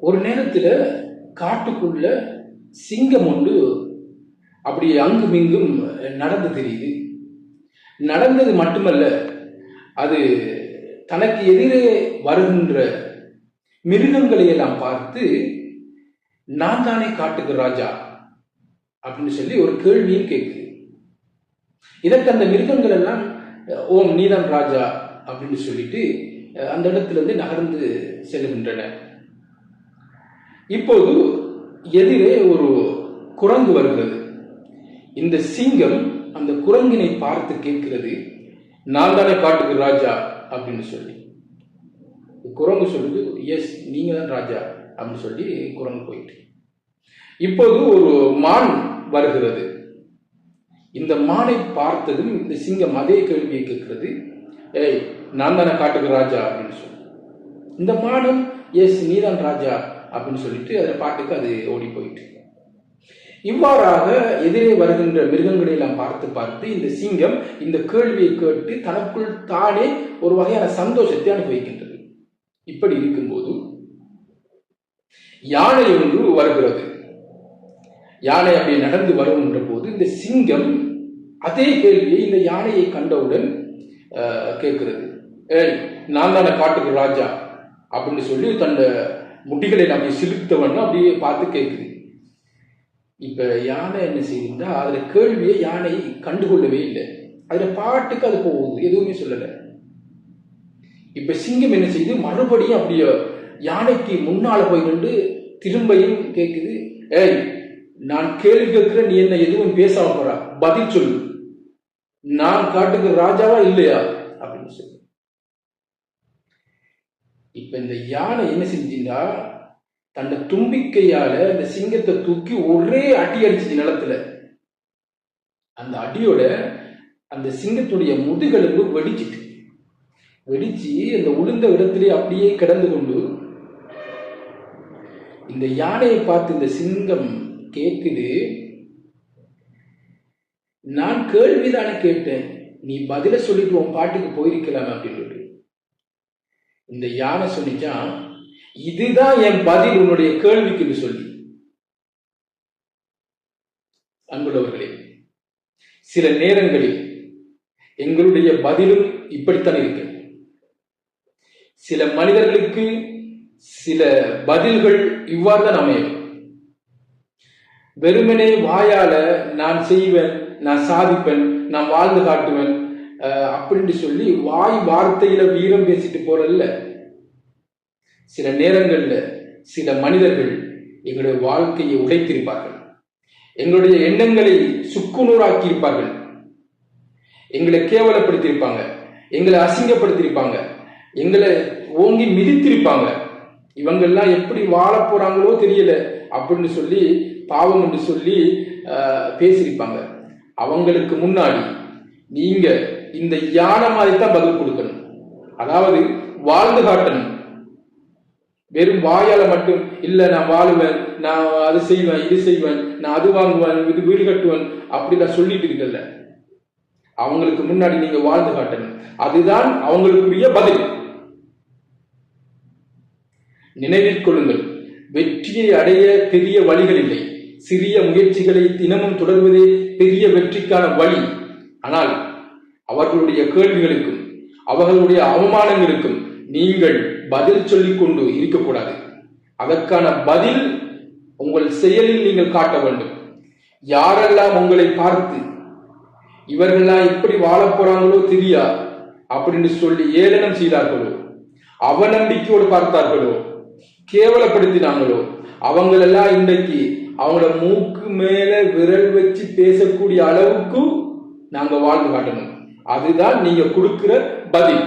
ஒரு நேரத்தில் காட்டுக்குள்ள சிங்கம் ஒன்று அப்படி அங்கும் இங்கும் நடந்து தெரியுது. நடந்தது மட்டுமல்ல அது தனக்கு எதிரே வருகின்ற மிருகங்களை எல்லாம் பார்த்து நான் தானே காட்டுக்கு ராஜா? அப்படின்னு சொல்லி ஒரு கேள்வியும் கேட்குது. இதற்கு அந்த மிருகங்கள் எல்லாம் ஓம் நீதான் ராஜா? அப்படின்னு சொல்லிட்டு அந்த இடத்துல இருந்து நகர்ந்து செல்கின்றன. இப்போது எதிரே ஒரு குரங்கு வருகிறது. இந்த சிங்கம் அந்த குரங்கினை பார்த்து கேட்கிறது நான் தானே காட்டுக்கு ராஜா அப்படின்னு சொல்லி. குரங்கு சொல்லுது எஸ் நீங்க தான் ராஜா அப்படின்னு சொல்லி குரங்கு போயிட்டு. இப்போது ஒரு மான் வருகிறது. இந்த மானை பார்த்ததும் இந்த சிங்கம் அதே கேள்வியை கேட்கிறது ஏய் நான் தானே காட்டுக்கு ராஜா அப்படின்னு சொல்லி. இந்த மானும் எஸ் நீதான் ராஜா அப்படின்னு சொல்லிட்டு அதில் பாட்டுக்கு அது ஓடி போயிட்டு இவ்வாறாக எதிரே வருகின்ற மிருகங்களை எல்லாம் பார்த்து பார்த்து இந்த சிங்கம் இந்த கேள்வியை கேட்டு தனக்குள் தானே ஒரு வகையான சந்தோஷத்தை அனுபவிக்கின்றது. இப்படி இருக்கும்போது யானை ஒன்று வருகிறது. யானை அப்படி நடந்து வருகின்ற போது இந்த சிங்கம் அதே கேள்வியை இந்த யானையை கண்டவுடன் கேட்கிறது. ஏய் நான் தானே காட்டுக்கு ராஜா அப்படின்னு சொல்லி தன்னை முட்டிகளை அப்படியே சிலுத்தவன் அப்படியே பார்த்து கேட்குது. இப்போ யானை என்ன செய்யுதுன்னா அதில் கேள்வியை யானை கண்டுகொள்ளவே இல்லை. அதில் பாட்டுக்கு அது போகுது எதுவுமே சொல்லலை. இப்போ சிங்கம் என்ன செய்யுது மறுபடியும் அப்படியே யானைக்கு முன்னால் போய் கொண்டு திரும்பியும் கேட்குது ஏய் நான் கேள்வி கேட்கிற நீ என்ன எதுவும் பேசாம போறா? பதில் சொல்லு. நான் காட்டுக்கு ராஜாவா இல்லையா? அப்படின்னு சொல்லு. இப்ப இந்த யானை என்ன செஞ்சுன்னா தன்னை தும்பிக்கையால அந்த சிங்கத்தை தூக்கி ஒரே அடி அடிச்சு நிலத்துல. அந்த அடியோட அந்த சிங்கத்துடைய முதுகெலும்பு வெடிச்சிட்டு. வெடிச்சு அந்த உளுந்த இடத்திலே அப்படியே கிடந்து கொண்டு இந்த யானையை பார்த்து இந்த சிங்கம் கேக்குது நான் கேள்விதானே கேட்டேன். நீ பதில சொல்லிட்டு உன் பாட்டுக்கு போயிருக்கலாம் அப்படின்னு இந்த யானை சொல்லிச்சான் இதுதான் என் பதில் உன்னுடைய கேள்விக்கு சொல்லி. அன்புள்ளவர்களே சில நேரங்களில் எங்களுடைய பதிலும் இப்படித்தான் இருக்கு. சில மனிதர்களுக்கு சில பதில்கள் இவ்வாறு தான் அமையும். வெறுமனே வாயால நான் செய்வேன் நான் சாதிப்பேன் நான் வாழ்ந்து காட்டுவேன் அப்படின்னு சொல்லி வாய் வார்த்தையில வீரம் பேசிட்டு போறல்ல. சில நேரங்கள்ல சில மனிதர்கள் எங்களுடைய வாழ்க்கையை உடைத்திருப்பார்கள். எங்களுடைய எண்ணங்களை சுக்குநூறாக்கி இருப்பார்கள் எங்களை கேவலப்படுத்தியிருப்பாங்க. எங்களை அசிங்கப்படுத்தியிருப்பாங்க. எங்களை ஓங்கி மிதித்திருப்பாங்க. இவங்கெல்லாம் எப்படி வாழ போறாங்களோ தெரியல அப்படின்னு சொல்லி பாவம் என்று சொல்லி பேசியிருப்பாங்க. அவங்களுக்கு முன்னாடி நீங்க இந்த யானை மாதிரி தான் பதில் கொடுக்கணும். அதாவது வாழ்ந்து காட்டணும். வெறும் வாயால மட்டும் இல்ல நான் வாழுவேன் நான் அது செய்வேன் இது செய்வேன் நான் அது வாங்குவேன் இது வீடு கட்டுவேன் அப்படி நான் சொல்லிட்டு இருக்கல அவங்களுக்கு முன்னாடி நீங்க வாழ்ந்து காட்டணும். அதுதான் அவங்களுக்குரிய பதில். நினைவில் கொள்ளுங்கள். வெற்றியை அடைய பெரிய வழிகள் இல்லை. சிறிய முயற்சிகளை தினமும் தொடர்வதே பெரிய வெற்றிக்கான வழி. ஆனால் அவர்களுடைய கேள்விகளுக்கும் அவர்களுடைய அவமானங்களுக்கும் நீங்கள் பதில் சொல்லிக் கொண்டு இருக்கக்கூடாது. அதற்கான பதில் உங்கள் செயலில் நீங்கள் காட்ட வேண்டும். யாரெல்லாம் உங்களை பார்த்து இவர்கள்லாம் எப்படி வாழ போறாங்களோ தெரியா? அப்படின்னு சொல்லி ஏளனம் செய்தார்களோ? அவநம்பிக்கையோடு பார்த்தார்களோ? கேவலப்படுத்தினாங்களோ? அவங்களெல்லாம் இன்றைக்கு அவங்கள மூக்கு மேல விரல் வச்சு பேசக்கூடிய அளவுக்கு நாங்க வாழ்ந்து காட்டணும். அதுதான் நீங்க கொடுக்கிற பதில்.